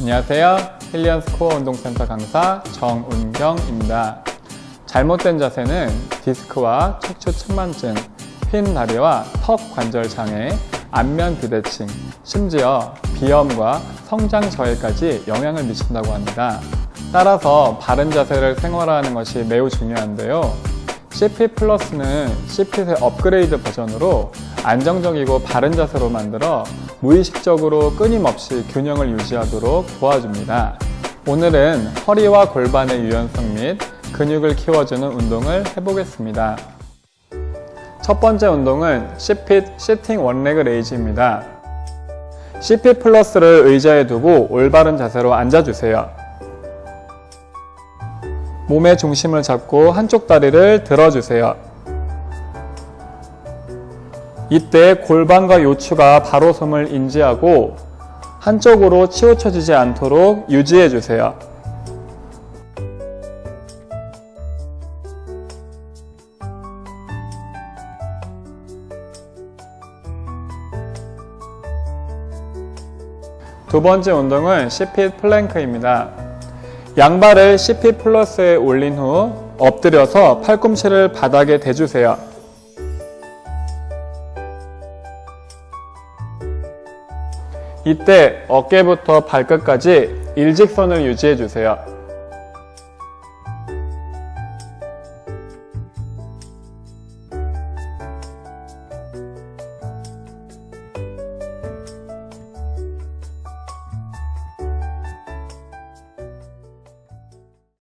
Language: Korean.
안녕하세요. 힐리언 스 코어 운동센터 강사 정운경입니다. 잘못된 자세는 디스크와 척추 측만증, 휜 다리와 턱 관절 장애, 안면 비대칭, 심지어 비염과 성장 저해까지 영향을 미친다고 합니다. 따라서 바른 자세를 생활화하는 것이 매우 중요한데요. CP 플러스는 CP의 업그레이드 버전으로 안정적이고 바른 자세로 만들어 무의식적으로 끊임없이 균형을 유지하도록 도와줍니다. 오늘은 허리와 골반의 유연성 및 근육을 키워주는 운동을 해보겠습니다. 첫 번째 운동은 CPIT 시팅 원레그 레이즈입니다. CP 플러스를 의자에 두고 올바른 자세로 앉아주세요. 몸의 중심을 잡고 한쪽 다리를 들어주세요. 이때 골반과 요추가 바로 섬을 인지하고 한쪽으로 치우쳐지지 않도록 유지해 주세요. 두 번째 운동은 CP 플랭크입니다. 양발을 CP 플러스에 올린 후 엎드려서 팔꿈치를 바닥에 대주세요. 이때 어깨부터 발끝까지 일직선을 유지해 주세요.